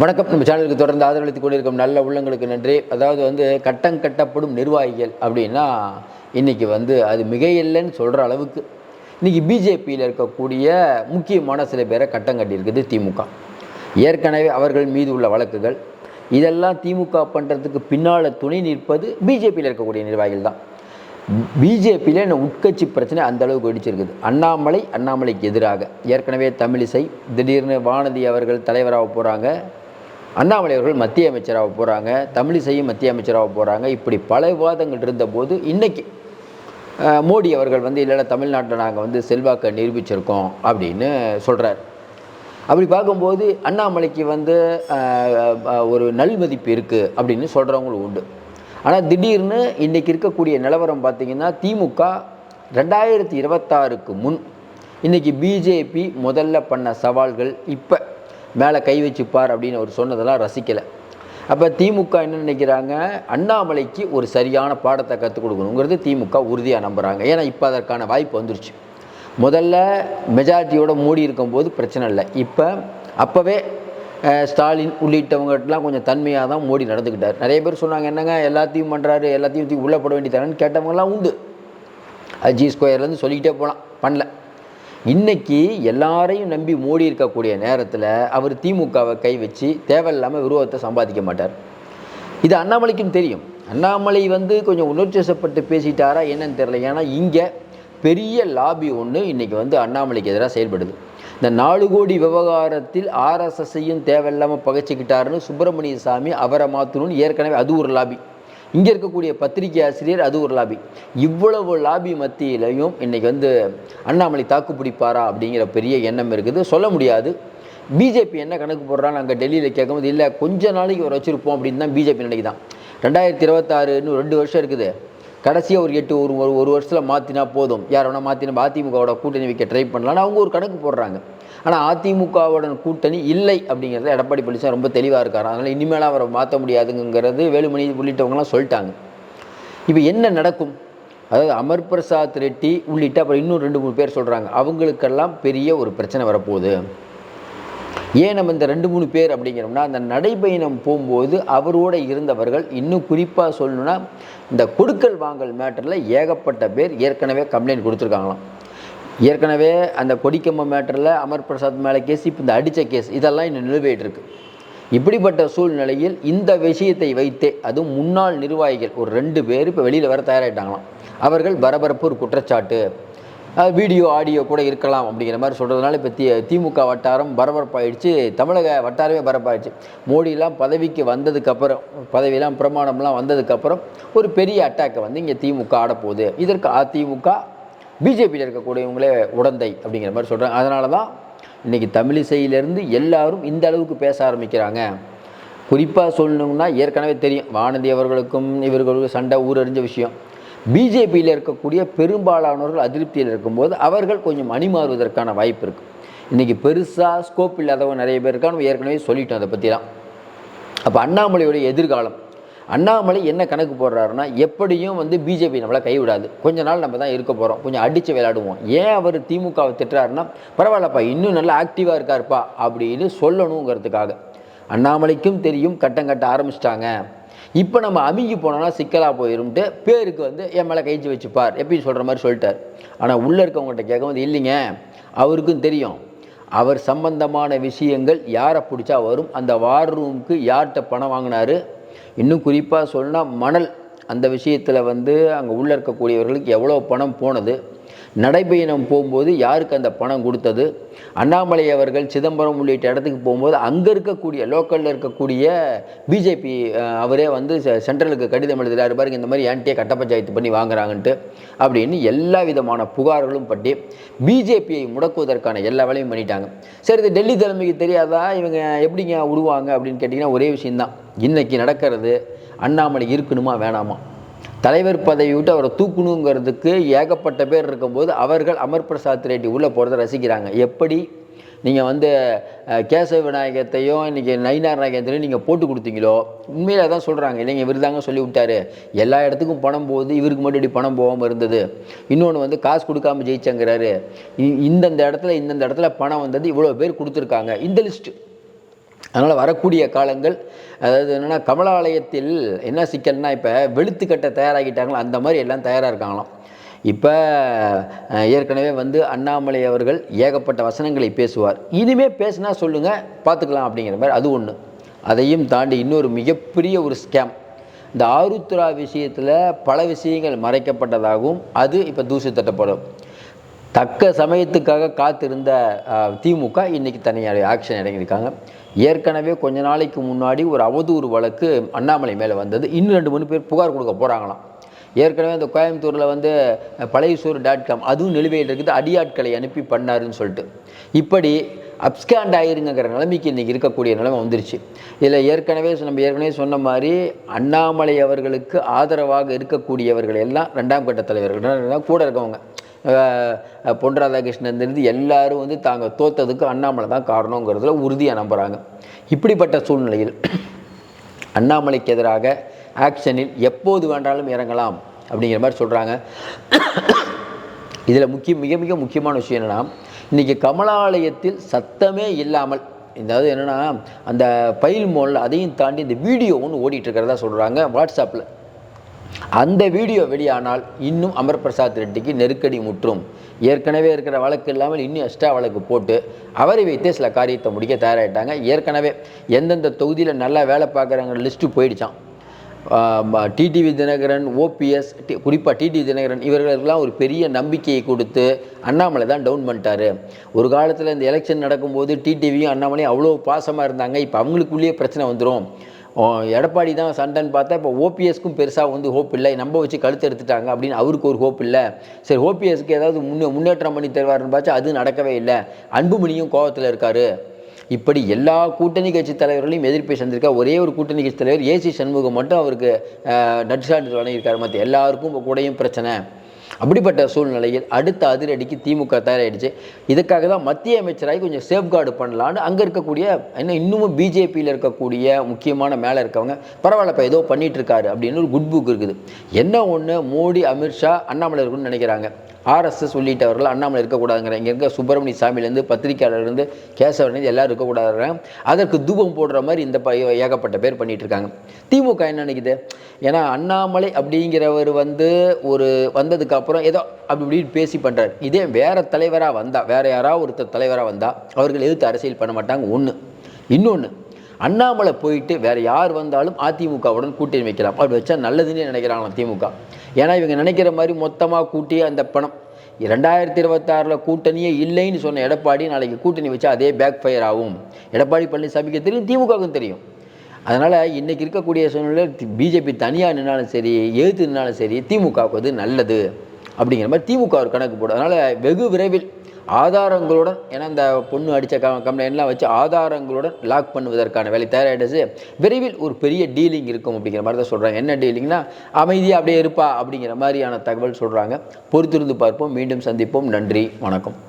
வணக்கம். நம்ம சேனலுக்கு தொடர்ந்து ஆதரவளித்துக் கொண்டிருக்கும் நல்ல உள்ளங்களுக்கு நன்றி. அதாவது வந்து கட்டம் கட்டப்படும் நிர்வாகிகள் அப்படின்னா இன்றைக்கி வந்து அது மிக இல்லைன்னு சொல்கிற அளவுக்கு இன்றைக்கி பிஜேபியில் இருக்கக்கூடிய முக்கியமான சில பேரை கட்டம் கட்டியிருக்குது திமுக. ஏற்கனவே அவர்கள் மீது உள்ள வழக்குகள் இதெல்லாம் திமுக பண்ணுறதுக்கு பின்னால் துணை நிற்பது பிஜேபியில் இருக்கக்கூடிய நிர்வாகிகள் தான். பிஜேபியில் என்ன உட்கட்சி பிரச்சனை அந்த அளவுக்கு வெடிச்சிருக்குது அண்ணாமலை அண்ணாமலைக்கு எதிராக. ஏற்கனவே தமிழிசை திடீர்னு வானதி அவர்கள் தலைவராக போகிறாங்க அண்ணாமலை அவர்கள் மத்திய அமைச்சராக போகிறாங்க தமிழிசையும் மத்திய அமைச்சராக போகிறாங்க இப்படி பல விவாதங்கள் இருந்தபோது இன்றைக்கி மோடி அவர்கள் வந்து இல்லைன்னா தமிழ்நாட்டில் நாங்கள் வந்து செல்வாக்கை நிரூபிச்சிருக்கோம் அப்படின்னு சொல்கிறார் அப்படி பார்க்கும்போது அண்ணாமலைக்கு வந்து ஒரு நல்மதிப்பு இருக்குது அப்படின்னு சொல்கிறவங்களும் உண்டு. ஆனால் திடீர்னு இன்றைக்கி இருக்கக்கூடிய நிலவரம் பார்த்திங்கன்னா திமுக ரெண்டாயிரத்தி இருபத்தாறுக்கு முன் இன்றைக்கி பிஜேபி முதல்ல பண்ண சவால்கள் இப்போ மேலே கை வச்சுப்பார் அப்படின்னு அவர் சொன்னதெல்லாம் ரசிக்கலை. அப்போ திமுக என்ன நினைக்கிறாங்க? அண்ணாமலைக்கு ஒரு சரியான பாடத்தை கற்றுக் கொடுக்கணுங்கிறது திமுக உறுதியாக நம்புகிறாங்க ஏன்னா இப்போ அதற்கான வாய்ப்பு வந்துருச்சு. முதல்ல மெஜாரிட்டியோட மூடி இருக்கும்போது பிரச்சனை இல்லை. இப்போ அப்போவே ஸ்டாலின் உள்ளிட்டவங்ககிட்டலாம் கொஞ்சம் தன்மையாக தான் மோடி நடந்துக்கிட்டார். நிறைய பேர் சொன்னாங்க என்னங்க எல்லாத்தையும் பண்ணுறாரு எல்லாத்தையும் தூக்கி உள்ளே போட வேண்டியதானு கேட்டவங்கலாம் உண்டு. அது ஜி ஸ்கொயர்லேருந்து சொல்லிக்கிட்டே போகலாம். பண்ணல. இன்னைக்கு எல்லாரையும் நம்பி மோடி இருக்கக்கூடிய நேரத்தில் அவர் திமுகவை கை வச்சு தேவையில்லாமல் விரோதத்தை சம்பாதிக்க மாட்டார். இது அண்ணாமலைக்கும் தெரியும். அண்ணாமலை வந்து கொஞ்சம் உணர்ச்சிவசப்பட்டு பேசிட்டாரா என்னன்னு தெரியல. ஏன்னா இங்கே பெரிய லாபி ஒன்று இன்றைக்கி வந்து அண்ணாமலைக்கு எதிராக செயல்படுது. இந்த நாலு கோடி விவகாரத்தில் ஆர்எஸ்எஸ்ஸையும் தேவையில்லாமல் பகைச்சிக்கிட்டாருன்னு சுப்பிரமணிய சாமி அவரை மாற்றணும்னு ஏற்கனவே அது ஒரு லாபி. இங்கே இருக்கக்கூடிய பத்திரிகை ஆசிரியர் அது ஒரு லாபி. இவ்வளவு லாபி மத்தியிலையும் இன்றைக்கி வந்து அண்ணாமலை தாக்கு பிடிப்பாரா அப்படிங்கிற பெரிய எண்ணம் இருக்குது. சொல்ல முடியாது. பிஜேபி என்ன கணக்கு போடுறான்னு அங்கே டெல்லியில் கேட்கும்போது இல்லை கொஞ்ச நாளைக்கு ஒரு வச்சுருப்போம் அப்படின்னு தான் பிஜேபி நினைக்குதான் ரெண்டாயிரத்தி இருபத்தாறு இன்னும் ரெண்டு வருஷம் இருக்குது. கடைசியாக ஒரு எட்டு ஒரு ஒரு ஒரு வருஷத்தில் மாற்றினா போதும். யார் வேணால் மாற்றினா அதிமுகவோட கூட்டணி வைக்க ட்ரை பண்ணலான்னு அவங்க ஒரு கணக்கு போடுறாங்க. ஆனால் அதிமுகவுடன் கூட்டணி இல்லை அப்படிங்கிறத எடப்பாடி பழனிசாமி ரொம்ப தெளிவாக இருக்கார். அதனால் இனிமேல் அவரை மாற்ற முடியாதுங்கிறது வேலுமணி உள்ளிட்டவங்கலாம் சொல்லிட்டாங்க. இப்போ என்ன நடக்கும்? அதாவது அமர் பிரசாத் ரெட்டி உள்ளிட்ட அப்புறம் இன்னும் ரெண்டு மூணு பேர் சொல்கிறாங்க அவங்களுக்கெல்லாம் பெரிய ஒரு பிரச்சனை வரப்போகுது. ஏன் நம்ம இந்த ரெண்டு மூணு பேர் அப்படிங்கிறோம்னா அந்த நடைபயணம் போகும்போது அவரோட இருந்தவர்கள் இன்னும் குறிப்பாக சொல்லணும்னா இந்த கொடுக்கல் வாங்கல் மேட்டரில் ஏகப்பட்ட பேர் ஏற்கனவே கம்ப்ளைண்ட் கொடுத்துருக்காங்களாம். ஏற்கனவே அந்த கொடிக்கம்ப மேட்டரில் அமர் பிரசாத் மேலே கேஸ் இப்போ இந்த அடித்த கேஸ் இதெல்லாம் இன்னும் நிலுவையிட்டு இருக்கு இப்படிப்பட்ட சூழ்நிலையில் இந்த விஷயத்தை வைத்தே அதுவும் முன்னாள் நிர்வாகிகள் ஒரு ரெண்டு பேர் இப்போ வெளியில் வர தயாராகிட்டாங்களாம் அவர்கள் பரபரப்பு ஒரு குற்றச்சாட்டு வீடியோ ஆடியோ கூட இருக்கலாம் அப்படிங்கிற மாதிரி சொல்கிறதுனால இப்போ தி திமுக வட்டாரம் பரபரப்பாயிடுச்சு தமிழக வட்டாரமே பரப்பாயிடுச்சு. மோடிலாம் பதவிக்கு வந்ததுக்கப்புறம் பதவியெல்லாம் பிரமாணம்லாம் வந்ததுக்கப்புறம் ஒரு பெரிய அட்டாக்கை வந்து இங்கே திமுக ஆடப்போகுது. இதற்கு அதிமுக பிஜேபியில் இருக்கக்கூடியவங்களே உடந்தை அப்படிங்கிற மாதிரி சொல்கிறாங்க அதனால தான் இன்றைக்கி தமிழிசையிலேருந்து எல்லாரும் இந்த அளவுக்கு பேச ஆரம்பிக்கிறாங்க. குறிப்பாக சொல்லணும்னா ஏற்கனவே தெரியும். வானதி அவர்களுக்கும் இவர்களுக்கும் சண்டை ஊரறிஞ்ச விஷயம். பிஜேபியில் இருக்கக்கூடிய பெரும்பாலானவர்கள் அதிருப்தியில் இருக்கும்போது அவர்கள் கொஞ்சம் அணிமாறுவதற்கான வாய்ப்பு இருக்குது இன்றைக்கி பெருசாக ஸ்கோப் இல்லாதவங்க நிறைய பேர் இருக்கான்னு ஏற்கனவே சொல்லிட்டோம் அதை பற்றிலாம் அப்போ அண்ணாமலையுடைய எதிர்காலம் அண்ணாமலை என்ன கணக்கு போடுறாருன்னா எப்படியும் வந்து பிஜேபி நம்மளை கைவிடாது. கொஞ்ச நாள் நம்ம தான் இருக்க போகிறோம் கொஞ்சம் அடித்து விளையாடுவோம். ஏன் அவர் திமுகவை திட்டுறாருன்னா பரவாயில்லப்பா இன்னும் நல்லா ஆக்டிவாக இருக்காருப்பா அப்படின்னு சொல்லணுங்கிறதுக்காக. அண்ணாமலைக்கும் தெரியும் கட்டம் கட்ட ஆரம்பிச்சிட்டாங்க. இப்போ நம்ம அமுங்கி போனோம்னா சிக்கலாக போயிரும்ட்டு பேருக்கு வந்து என் மேலே கைச்சு வச்சுப்பார் எப்படி சொல்கிற மாதிரி சொல்லிட்டார். ஆனால் உள்ளே இருக்கவங்ககிட்ட கேட்கும்போது இல்லைங்க அவருக்கும் தெரியும். அவர் சம்பந்தமான விஷயங்கள் யாரை பிடிச்சா வரும்? அந்த வார் ரூமுக்கு யார்கிட்ட பணம் வாங்கினாரு? இன்னும் குறிப்பாக சொன்னால் மணல் அந்த விஷயத்தில் வந்து அங்கே உள்ளே இருக்கக்கூடியவர்களுக்கு எவ்வளோ பணம் போனது? நடைபயணம் போகும்போது யாருக்கு அந்த பணம் கொடுத்தது? அண்ணாமலை அவர்கள் சிதம்பரம் உள்ளிட்ட இடத்துக்கு போகும்போது அங்கே இருக்கக்கூடிய லோக்கலில் இருக்கக்கூடிய பிஜேபி அவரே வந்து சென்ட்ரலுக்கு கடிதம் எழுதுறாரு. பாருங்க இந்த மாதிரி ஆன்டியை கட்ட பஞ்சாயத்து பண்ணி வாங்குறாங்கன்ட்டு. அப்படின்னு எல்லா விதமான புகார்களும் பட்டி பிஜேபியை முடக்குவதற்கான எல்லா வேலையும் பண்ணிட்டாங்க. சரி இது டெல்லி தலைமைக்கு தெரியாதா? இவங்க எப்படிங்க விடுவாங்க அப்படின்னு கேட்டிங்கன்னா ஒரே விஷயம்தான். இன்றைக்கி நடக்கிறது அண்ணாமலை இருக்கணுமா வேணாமா? தலைவர் பதவி விட்டு அவரை தூக்கணுங்கிறதுக்கு ஏகப்பட்ட பேர் இருக்கும்போது அவர்கள் அமர் பிரசாத் ரெட்டி உள்ளே போகிறத ரசிக்கிறாங்க. எப்படி? நீங்கள் வந்து கேசவ விநாயகத்தையும் இன்றைக்கி நயினார் நாயகத்தையும் நீங்கள் போட்டு கொடுத்தீங்களோ உண்மையில் அதான் சொல்கிறாங்க இல்லைங்க இவர் தாங்க சொல்லி விட்டாரு. எல்லா இடத்துக்கும் பணம் போகுது இவருக்கு மட்டும் இப்படி பணம் போகாமல் இருந்தது? இன்னொன்று வந்து காசு கொடுக்காம ஜெயிச்சங்கிறாரு. இ- இந்தந்த இடத்துல இந்தந்த இடத்துல பணம் வந்தது இவ்வளோ பேர் கொடுத்துருக்காங்க. இந்த லிஸ்ட்டு அதனால் வரக்கூடிய காலங்கள் அதாவது என்னென்னா கமலாலயத்தில் என்ன சிக்கல்னா இப்போ வெளுத்து கட்ட தயாராகிட்டாங்களோ அந்த மாதிரி எல்லாம் தயாராக இருக்காங்களாம். இப்போ ஏற்கனவே வந்து அண்ணாமலை அவர்கள் ஏகப்பட்ட வசனங்களை பேசுவார். இனிமே பேசினா சொல்லுங்கள் பார்த்துக்கலாம் அப்படிங்கிற மாதிரி அது ஒன்று அதையும் தாண்டி இன்னொரு மிகப்பெரிய ஒரு ஸ்கேம் இந்த ஆருத்ரா விஷயத்தில் பல விஷயங்கள் மறைக்கப்பட்டதாகவும் அது இப்போ தூசி தட்டப்படும் தக்க சமயத்துக்காக காத்திருந்த திமுக இன்றைக்கி தனியாக ஆக்ஷன் இறங்கியிருக்காங்க. ஏற்கனவே கொஞ்ச நாளைக்கு முன்னாடி ஒரு அவதூறு வழக்கு அண்ணாமலை மேலே வந்தது. இன்னும் ரெண்டு மூணு பேர் புகார் கொடுக்க போகிறாங்களாம் ஏற்கனவே அந்த கோயம்புத்தூரில் வந்து பழையசூர் டாட் காம் அதுவும் நிலுவையில் இருக்குது. அடியாட்களை அனுப்பி பண்ணாருன்னு சொல்லிட்டு. இப்படி அப்ஸ்கேண்ட் ஆயிருங்கிற நிலைமைக்கு இன்றைக்கி இருக்கக்கூடிய நிலைமை வந்துருச்சு. இதில் ஏற்கனவே நம்ம ஏற்கனவே சொன்ன மாதிரி அண்ணாமலை அவர்களுக்கு ஆதரவாக இருக்கக்கூடியவர்கள் எல்லாம் ரெண்டாம் கட்ட தலைவர்கள். கூட இருக்கவங்க. பொன் ராதாகிருஷ்ணன்லேருந்து எல்லாரும் வந்து தாங்க தோத்ததுக்கு அண்ணாமலை தான் காரணங்கிறதுல உறுதியாக நம்புகிறாங்க இப்படிப்பட்ட சூழ்நிலையில் அண்ணாமலைக்கு எதிராக ஆக்ஷனில் எப்போது வேண்டாலும் இறங்கலாம் அப்படிங்கிற மாதிரி சொல்கிறாங்க இதில் முக்கிய மிக மிக முக்கியமான விஷயம் என்னென்னா இன்றைக்கி கமலாலயத்தில் சத்தமே இல்லாமல் அதாவது என்னென்னா அந்த பயில் மோல் அதையும் தாண்டி இந்த வீடியோ ஒன்று ஓடிட்டுருக்கிறதா சொல்கிறாங்க வாட்ஸ்அப்பில் அந்த வீடியோ வெளியானால் இன்னும் அமர் பிரசாத் ரெட்டிக்கு நெருக்கடி முற்றும். ஏற்கனவே இருக்கிற வழக்கு இல்லாமல் இன்னும் எக்ஸ்ட்ரா வழக்கு போட்டு அவரை வைத்தே சில காரியத்தை முடிக்க தயாராகிட்டாங்க ஏற்கனவே எந்தெந்த தொகுதியில் நல்லா வேலை பார்க்குறவங்க லிஸ்ட்டு போயிடுச்சான் டிடிவி தினகரன் ஓபிஎஸ் குறிப்பாக டிடிவி தினகரன் இவர்களுக்கெல்லாம் ஒரு பெரிய நம்பிக்கையை கொடுத்து அண்ணாமலை தான் டவுன் பண்ணிட்டார். ஒரு காலத்தில் இந்த எலெக்ஷன் நடக்கும்போது டிடிவியும் அண்ணாமலையும் அவ்வளோ பாசமாக இருந்தாங்க. இப்போ அவங்களுக்குள்ளேயே பிரச்சனை வந்துடும் எடப்பாடி தான் சண்டைன்னு பார்த்தா இப்போ ஓபிஎஸ்க்கும் பெருசாக வந்து ஹோப் இல்லை. நம்ம வச்சு கழுத்து எடுத்துட்டாங்க அப்படின்னு அவருக்கு ஒரு ஹோப் இல்லை. சரி ஓபிஎஸ்க்கு ஏதாவது முன்னே முன்னேற்றம் பண்ணி தருவார்னு பார்த்தா அது நடக்கவே இல்லை. அன்புமணியும் கோவத்தில் இருக்காரு. இப்படி எல்லா கூட்டணி கட்சி தலைவர்களையும் எதிர்ப்பை சந்திருக்கா ஒரே ஒரு கூட்டணி கட்சி தலைவர் ஏசி சண்முகம் மட்டும் அவருக்கு நட்சான்று வழங்கியிருக்காரு. மற்ற எல்லாருக்கும் இப்போ கூடயும் பிரச்சனை. அப்படிப்பட்ட சூழ்நிலையில் அடுத்த அதிரடிக்கு திமுக தயாராகிடுச்சு இதுக்காக தான் மத்திய அமைச்சராகி கொஞ்சம் சேஃப்கார்டு பண்ணலான்னு அங்கே இருக்கக்கூடிய இன்னும் இன்னமும் பிஜேபியில் இருக்கக்கூடிய முக்கியமான மேலே இருக்கவங்க பரவாயில்லப்பா ஏதோ பண்ணிட்டு இருக்காரு அப்படின்னு ஒரு குட் புக் இருக்குது. என்ன ஒன்று மோடி அமித்ஷா அண்ணாமலை இருக்குன்னு நினைக்கிறாங்க. ஆர்எஸ்எஸ் உள்ளிட்டவர்கள் அண்ணாமலை இருக்கக்கூடாதுங்கிற இங்கே இருக்க சுப்பிரமணிய சாமியிலேருந்து பத்திரிக்கையாளர்லேருந்து கேசவர்லேருந்து எல்லாரும் இருக்கக்கூடாதுங்க அதற்கு தூபம் போடுற மாதிரி இந்த ப ஏகப்பட்ட பேர் பண்ணிகிட்டு இருக்காங்க திமுக என்ன நினைக்குது? ஏன்னா அண்ணாமலை அப்படிங்கிறவர் வந்து ஒரு வந்ததுக்கு அப்புறம் ஏதோ அப்படி இப்படின்னு பேசி பண்ணுறாரு இதே வேறு தலைவராக வந்தால் வேறு யாராவது ஒருத்தர் தலைவராக வந்தால் அவர்கள் எதிர்த்து அரசியல் பண்ண மாட்டாங்க. ஒன்று இன்னொன்று அண்ணாமலை போயிட்டு வேற யார் வந்தாலும் அதிமுகவுடன் கூட்டணி வைக்கலாம். அப்படி வச்சா நல்லதுன்னு நினைக்கிறாங்களாம் திமுக. ஏன்னா இவங்க நினைக்கிற மாதிரி மொத்தமாக கூட்டி அந்த பணம். ரெண்டாயிரத்தி இருபத்தாறில் கூட்டணியே இல்லைன்னு சொன்ன எடப்பாடி நாளைக்கு கூட்டணி வச்சா அதே பேக் ஃபயர் ஆகும். எடப்பாடி பழனிசாமிக்கு தெரியும் திமுகவுக்கும் தெரியும். அதனால் இன்றைக்கி இருக்கக்கூடிய சூழ்நிலையில் பிஜேபி தனியாக நின்னாலும் சரி எழுத்து நின்னாலும் சரி திமுகவுக்கு அது நல்லது. அப்படிங்கிற மாதிரி திமுக ஒரு கணக்கு போடும் அதனால் வெகு விரைவில் ஆதாரங்களுடன் ஏன்னா இந்த பொண்ணு அடித்த க கம்ப்ளைண்ட்லாம் வச்சு ஆதாரங்களுடன் லாக் பண்ணுவதற்கான வேலை தயாராகிடுச்சு விரைவில் ஒரு பெரிய டீலிங் இருக்கும் அப்படிங்கிற மாதிரி தான் சொல்கிறாங்க என்ன டீலிங்னா அமைதியாக அப்படியே இருப்பா அப்படிங்கிற மாதிரியான தகவல் சொல்கிறாங்க பொறுத்திருந்து பார்ப்போம். மீண்டும் சந்திப்போம். நன்றி. வணக்கம்.